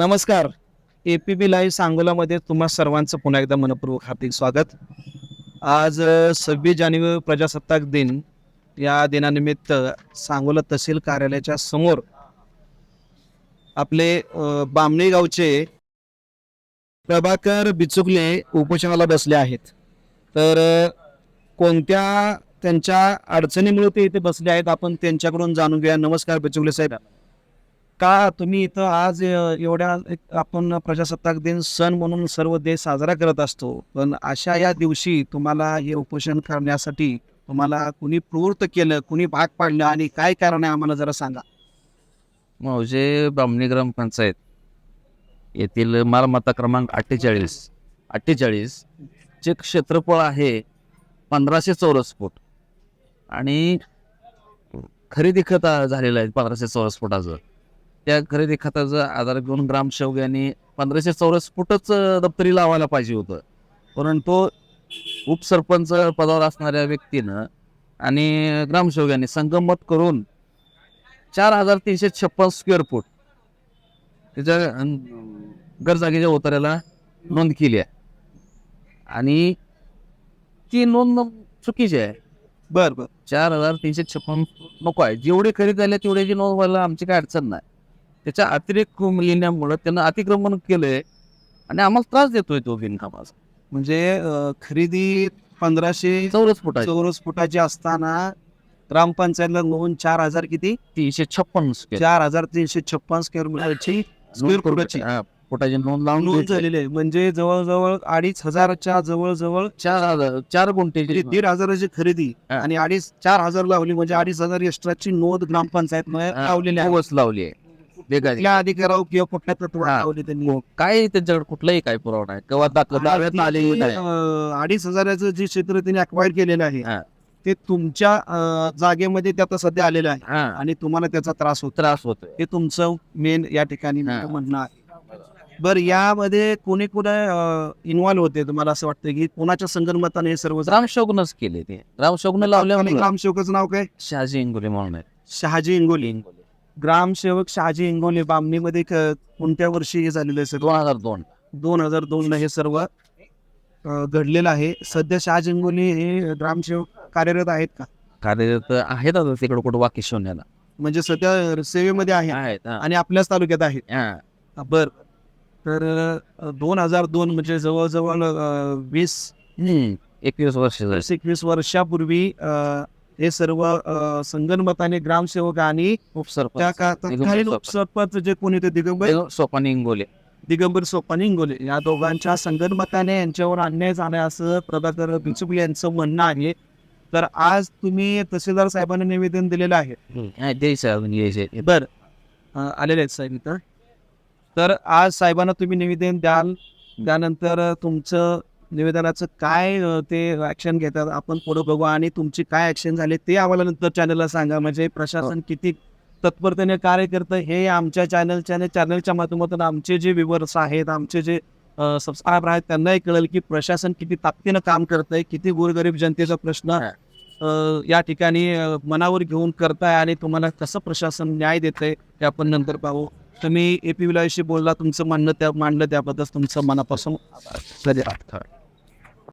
नमस्कार. A P B live सांगोलामध्ये तुम्हा सर्वांचं पुन्हा एकदा मनपूर्वक हार्दिक स्वागत. आज सव्वीस जानेवारी प्रजासत्ताक दिन. या दिनानिमित्त सांगोला तहसील कार्यालयाच्या समोर आपले बामणी गावचे प्रभाकर बिचुकले उपोषणाला बसले आहेत. तर कोणत्या त्यांच्या अडचणीमुळे ते इथे बसले आहेत आपण त्यांच्याकडून जाणून घेऊया. नमस्कार बिचुकले साहेब. का तुम्ही इथं आज एवढ्या एक आपण प्रजासत्ताक दिन सण म्हणून सर्व देश साजरा करत असतो? पण अशा या दिवशी तुम्हाला हे उपोषण करण्यासाठी तुम्हाला कुणी प्रवृत्त केलं कुणी भाग पाडलं आणि काय कारण आहे आम्हाला जरा सांगा. मौजे बामणी ग्रामपंचायत येथील मालमत्ता क्रमांक अठ्ठेचाळीस अठ्ठेचाळीस चे क्षेत्रफळ आहे पंधराशे चौरस फूट. आणि खरेदी खत झालेलं आहे पंधराशे चौरस फुटाचं. त्या खरेदी खताचा आधार घेऊन ग्रामसेवक यांनी पंधराशे चौरस फुटच दप्तरी लावायला पाहिजे होतं. परंतु उपसरपंच पदावर असणाऱ्या व्यक्तीनं आणि ग्रामसेवक यांनी संगमत करून चार हजार तीनशे छप्पन स्क्वेअर फूट त्याच्या गरजागेच्या उतार्याला नोंद केली आहे. आणि ती नोंद चुकीची आहे. बर बर. चार हजार तीनशे छप्पन नको आहे. जेवढे खरेदी झाले तेवढ्याची नोंद व्हायला आमची काय अडचण नाही. त्याच्या अतिरेक लिहिण्यामुळं त्यानं अतिक्रमण केलंय आणि आम्हाला त्रास देतोय तो बिनकामाचा. म्हणजे खरेदी पंधराशे चौरस फुटाची. चौरस फुटाची असताना ग्रामपंचायतला नोंद चार हजार किती? तीनशे छप्पन चार हजार तीनशे छप्पन स्क्वेअर मीटरची स्क्वेअर फुटाची फुटाची नोंद लावून नोंद. झालेली. आहे म्हणजे जवळजवळ अडीच हजारच्या जवळजवळ चार हजार चार गुंठेची म्हणजे दीड हजाराची खरेदी. आणि अडीच चार हजार लावली. म्हणजे अडीच हजार एक्स्ट्राची नोंद ग्रामपंचायत लावलेली आहे. लावली आहे. अधिकाराव किंवा कुठल्या हा. लावली त्यांनी? काय त्यांच्याकडे कुठलाही काय पुरावा नाही. दाखल दाव्यात नाही. अं, अडीच हजाराचं जे क्षेत्र त्यांनी अक्वायर केलेलं आहे हा. ते तुमच्या अं, जागेमध्ये ते आता सध्या आलेलं आहे. हा. आणि तुम्हाला त्याचा त्रास होतो त्रास होतोय. हे तुमचं मेन या ठिकाणी हा. म्हणणं आहे. बर यामध्ये कोणी कोणी इन्व्हॉल्व्ह होते तुम्हाला असं वाटतं की कोणाच्या संगणमताने हे सर्व झालं? ग्रामशोकनच केले ते. ग्रामशोकन लावल्यामुळे. ग्रामसेवकाचं नाव काय? शहाजी इंगोले म्हणून आहेत. शहाजी इंगोली. ग्रामसेवक शहाजी इंगोले बामणीमध्ये क- कोणत्या वर्षी हे झालेलं आहे सर दोन हजार दोन दोन हजार दोन ला हे सर्व अं, घडलेलं आहे सध्या शहाजी इंगोले हे ग्रामसेवक कार्यरत आहेत का कार्यरत आहेत आता तिकडे कुठं वाकी शोन्याला म्हणजे सध्या सेवेमध्ये आहे आहेत हा. आणि आपल्याच तालुक्यात आहेत हा. बर तर दोन हजार दोन म्हणजे जवळजवळ अं, वीस हम्म. एकवीस वर्ष झाली. एकवीस वर्षापूर्वी अं, हे सर्व संगणमताने ग्रामसेवक आणि उपसरपंच त्या का- दिगंबर तत्कालीन सोपान. उपसरपंच जे कोणी ते दिगंबर? दिगं- सोपान इंगोले. दिगंबर सोपानी इंगोले. या दोघांच्या संगणमताने यांच्यावर अन्याय झाला असं प्रभाकर बिचुक यांचं म्हणणं आहे. तर आज तुम्ही तहसीलदार साहेबांना निवेदन दिलेलं आहे. हा, अजून यायचे बर. अं, आलेले आहेत साहेब इथं. तर आज साहेबांना तुम्ही निवेदन द्याल. त्यानंतर तुमचं निवेदनाचं काय ते ऍक्शन घेतात? आपण पुढे बघू आणि तुमची काय ऍक्शन झाले ते आम्हाला नंतर चॅनलला सांगा. म्हणजे प्रशासन किती तत्परतेने कार्य करतं हे आमच्या चॅनलच्या आणि चॅनलच्या माध्यमातून आमचे जे व्ह्युअर्स आहेत आमचे जे सबस्क्रायबर आहेत त्यांनाही कळेल की प्रशासन किती ताकदीनं काम करतंय किती गोरगरीब जनतेचा प्रश्न हा. या ठिकाणी मनावर घेऊन करताय आणि तुम्हाला कसं प्रशासन न्याय देतंय ते आपण नंतर पाहू. तुम्ही ए पी विलाशी बोलला तुमचं मानणं त्या मांडलं त्याबद्दल तुमचं मनापासून. धन्यवाद.